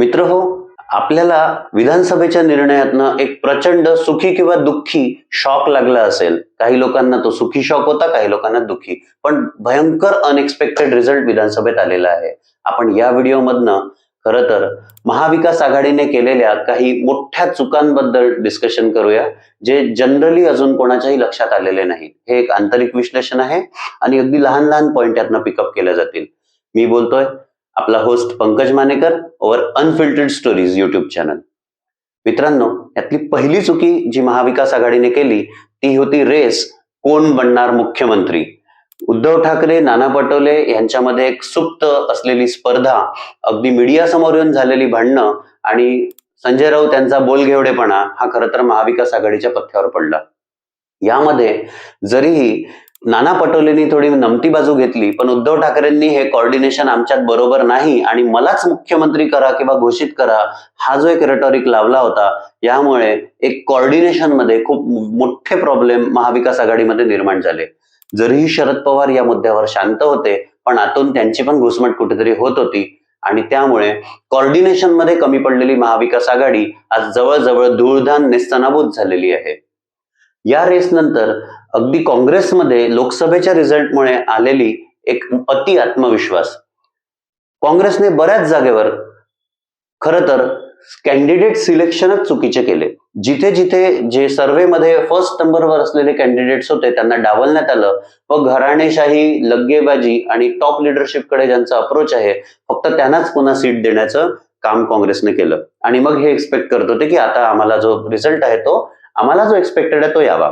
मित्र हो आपल्याला विधानसभेच्या निर्णयातनं एक प्रचंड सुखी किंवा दुःखी शॉक लागला असेल. काही लोकांना तो सुखी शॉक होता काही लोकांना दुःखी. पण भयंकर अनएक्सपेक्टेड रिझल्ट विधानसभेत आलेला आहे. आपण या व्हिडिओमधनं खरं तर महाविकास आघाडीने केलेल्या काही मोठ्या चुकांबद्दल डिस्कशन करूया जे जनरली अजून कोणाच्याही लक्षात आलेले नाहीत. हे एक आंतरिक विश्लेषण आहे आणि अगदी लहान लहान पॉईंट यातनं पिकअप केल्या जातील. मी बोलतोय आपला host Pankaj Manekar over unfiltered stories YouTube channel मित्रांनो यातली पहिली चुकी जी महाविकास आघाडीने केली ती होती रेस कोण बनणार मुख्यमंत्री? उद्धव ठाकरे नाना पटोले यांच्यामध्ये एक सुप्त असलेली स्पर्धा अगदी मीडिया समोर येऊन झालेली भांडणं आणि संजय राऊत यांचा बोलघेवडेपणा हा खरं तर महाविकास आघाडीच्या पथ्यावर पडला. यामध्ये जरीही नाना पटोलेंनी थोडी नमती बाजू घेतली पण उद्धव ठाकरेंनी हे कॉर्डिनेशन आमच्यात बरोबर नाही आणि मलाच मुख्यमंत्री करा किंवा घोषित करा हा जो एक रेटॉरिक लावला होता यामुळे एक कॉर्डिनेशनमध्ये खूप मोठे प्रॉब्लेम महाविकास आघाडीमध्ये निर्माण झाले. जरीही शरद पवार या मुद्द्यावर शांत होते पण आतून त्यांची पण घुसमट कुठेतरी होत होती आणि त्यामुळे कॉर्डिनेशनमध्ये कमी पडलेली महाविकास आघाडी आज जवळजवळ धूळधान नेस्तनाबूत झालेली आहे. या रेस नंतर अगदी काँग्रेसमध्ये लोकसभेच्या रिझल्टमुळे आलेली एक अति आत्मविश्वास. काँग्रेसने बऱ्याच जागेवर खर तर कॅन्डिडेट सिलेक्शनच चुकीचे केले. जिथे जिथे जे सर्व्हेमध्ये फर्स्ट नंबरवर असलेले कॅन्डिडेट्स होते त्यांना डावलण्यात आलं. व घराणेशाही लग्गेबाजी आणि टॉप लिडरशिपकडे ज्यांचा अप्रोच आहे फक्त त्यांनाच पुन्हा सीट देण्याचं काम काँग्रेसने केलं. आणि मग हे एक्सपेक्ट करत होते की आता आम्हाला जो रिझल्ट आहे तो आम्हाला जो एक्सपेक्टेड आहे तो यावा.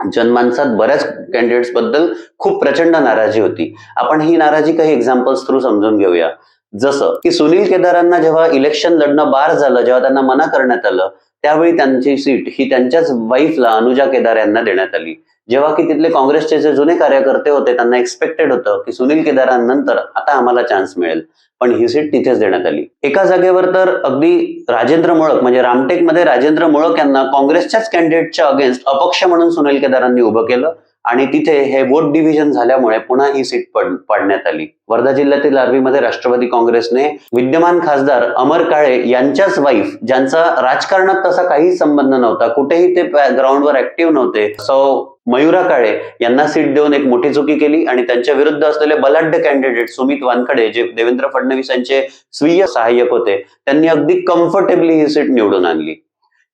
जनमानसात बऱ्याच कॅन्डिडेट्सबद्दल खूप प्रचंड नाराजी होती. आपण ही नाराजी काही एक्झाम्पल्स थ्रू समजून घेऊया. जसं की सुनील केदारांना जेव्हा इलेक्शन लढणं बार झालं जेव्हा त्यांना मना करण्यात आलं त्यावेळी त्यांची सीट ही त्यांच्याच वाईफला अनुजा केदार यांना देण्यात आली. जेव्हा की तिथले काँग्रेसचे जे जुने कार्यकर्ते होते त्यांना एक्सपेक्टेड होतं की सुनील केदारांनंतर आता आम्हाला चान्स मिळेल. पण ही सीट तिथेच देण्यात आली. एका जागेवर तर अगदी राजेंद्र मुळक म्हणजे रामटेकमध्ये राजेंद्र मुळक यांना काँग्रेसच्याच कॅन्डिडेटच्या अगेन्स्ट अपक्ष म्हणून सुनील केदारांनी उभं केलं आणि तिथे हे वोट डिव्हिजन झाल्यामुळे पुन्हा ही सीट पाडण्यात आली. वर्धा जिल्ह्यातील आर्वीमध्ये राष्ट्रवादी काँग्रेसने विद्यमान खासदार अमर काळे यांच्याच वाईफ ज्यांचा राजकारणात तसा काही संबंध नव्हता कुठेही ते ग्राउंडवर ऍक्टिव्ह नव्हते. सौ मयुरा काळे यांना सीट देऊन एक मोठी चुकी केली आणि त्यांच्या विरुद्ध असलेले बलाढ्य कॅन्डिडेट सुमित वानखडे जे देवेंद्र फडणवीस यांचे स्वीय सहाय्यक होते त्यांनी अगदी कम्फर्टेबली ही सीट निवडून आणली.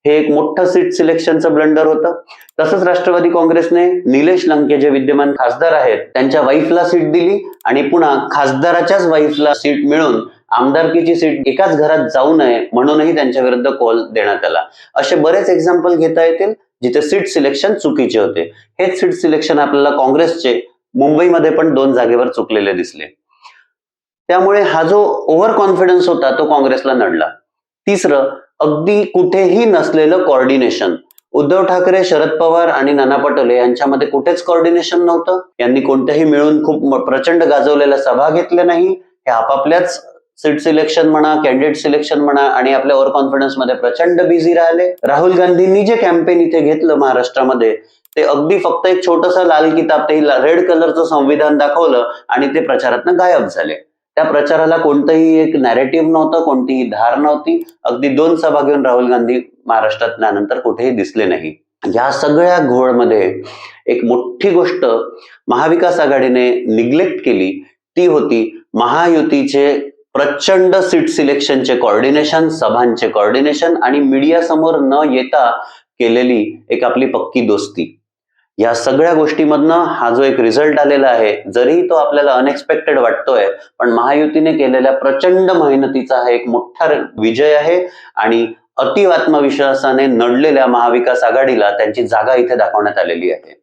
हे एक मोठं सीट सिलेक्शनचं ब्लंडर होतं. तसंच राष्ट्रवादी काँग्रेसने निलेश लंके जे विद्यमान खासदार आहेत त्यांच्या वाईफला सीट दिली आणि पुन्हा खासदाराच्याच वाईफला सीट मिळून आमदारकीची सीट एकाच घरात जाऊ नये म्हणूनही त्यांच्या विरुद्ध कॉल देण्यात आला. असे बरेच एक्झाम्पल घेता येतील जिथे सीट सिलेक्शन चुकीचे होते. हेच सीट सिलेक्शन आपल्याला काँग्रेसचे मुंबईमध्ये पण दोन जागेवर चुकलेले दिसले. त्यामुळे हा जो ओव्हर कॉन्फिडन्स होता तो काँग्रेसला नडला. तिसरं अगदी कुठेही नसलेलं कॉर्डिनेशन उद्धव ठाकरे शरद पवार आणि नाना पटोले यांच्यामध्ये कुठेच कॉर्डिनेशन नव्हतं. यांनी कोणत्याही मिळून खूप प्रचंड गाजवलेल्या सभा घेतल्या नाही. हे आपापल्याच सीट सिलेक्शन म्हणा कॅन्डिडेट सिलेक्शन म्हणा आणि आपल्या ओव्हर कॉन्फिडन्समध्ये प्रचंड बिझी राहिले. राहुल गांधींनी जे कॅम्पेन इथे घेतलं महाराष्ट्रामध्ये ते अगदी फक्त एक छोटंसं लाल किताब ते रेड कलरचं संविधान दाखवलं आणि ते प्रचारातनं गायब झाले. त्या प्रचाराला कोणतंही एक नॅरेटिव्ह नव्हतं कोणतीही धार नव्हती. अगदी दोन सभा घेऊन राहुल गांधी महाराष्ट्रात त्यानंतर कुठेही दिसले नाही. या सगळ्या घोळमध्ये एक मोठी गोष्ट महाविकास आघाडीने निग्लेक्ट केली ती होती महायुतीचे प्रचंड सीट सिलेक्शनचे कॉर्डिनेशन सभांचे कॉर्डिनेशन आणि मीडिया समोर न येता केलेली एक आपली पक्की दोस्ती. या सगळ्या गोष्टीमधनं हा जो एक रिझल्ट आलेला आहे जरी तो आपल्याला अनएक्सपेक्टेड वाटतोय पण महायुतीने केलेल्या प्रचंड मेहनतीचा हा एक मोठा विजय आहे आणि अति आत्मविश्वासाने नडलेल्या महाविकास आघाडीला त्यांची जागा इथे दाखवण्यात आलेली आहे.